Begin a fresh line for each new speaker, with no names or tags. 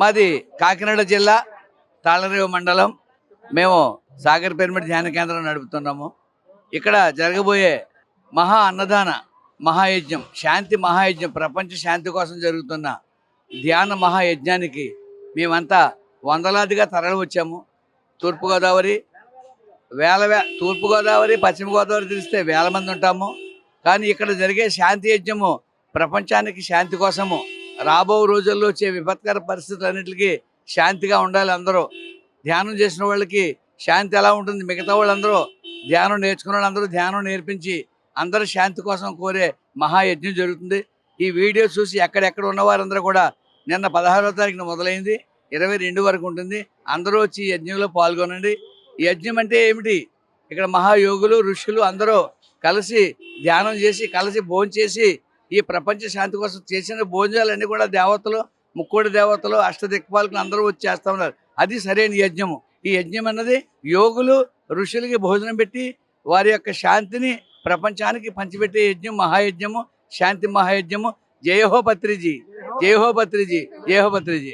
మాది కాకినాడ జిల్లా తాళరేవు మండలం. మేము సాగర్ పిరమిడ్ ధ్యాన కేంద్రం నడుపుతున్నాము. ఇక్కడ జరగబోయే మహా అన్నదాన మహాయజ్ఞం శాంతి మహాయజ్ఞం ప్రపంచ శాంతి కోసం జరుగుతున్న ధ్యాన మహాయజ్ఞానికి మేమంతా వందలాదిగా తరలి వచ్చాము. తూర్పుగోదావరి వేల వే తూర్పుగోదావరి పశ్చిమ గోదావరి తెలిస్తే వేల మంది ఉంటాము. కానీ ఇక్కడ జరిగే శాంతి యజ్ఞము ప్రపంచానికి శాంతి కోసము రాబో రోజుల్లో వచ్చే విపత్కర పరిస్థితులన్నిటికీ శాంతిగా ఉండాలి అందరూ. ధ్యానం చేసిన వాళ్ళకి శాంతి ఎలా ఉంటుంది? మిగతా వాళ్ళందరూ ధ్యానం నేర్చుకున్న వాళ్ళందరూ ధ్యానం నేర్పించి అందరూ శాంతి కోసం కోరే మహాయజ్ఞం జరుగుతుంది. ఈ వీడియో చూసి ఎక్కడెక్కడ ఉన్న వారందరూ కూడా నిన్న పదహారవ తారీఖున మొదలైంది. ఇరవై రెండు వరకు ఉంటుంది. అందరూ వచ్చి ఈ యజ్ఞంలో పాల్గొనండి. ఈ యజ్ఞం అంటే ఏమిటి? ఇక్కడ మహాయోగులు ఋషులు అందరూ కలిసి ధ్యానం చేసి కలిసి భోజనం చేసి ఈ ప్రపంచ శాంతి కోసం చేసిన భోజనాలన్నీ కూడా దేవతలు ముక్కోడి దేవతలు అష్టదిక్పాలకులు అందరూ వచ్చి చేస్తా ఉన్నారు. అది సరైన యజ్ఞము. ఈ యజ్ఞం అన్నది యోగులు ఋషులకి భోజనం పెట్టి వారి యొక్క శాంతిని ప్రపంచానికి పంచిపెట్టే యజ్ఞం మహాయజ్ఞము శాంతి మహాయజ్ఞము. జయహో పత్రిజీ జయహో పత్రిజీ జయహో పత్రిజీ.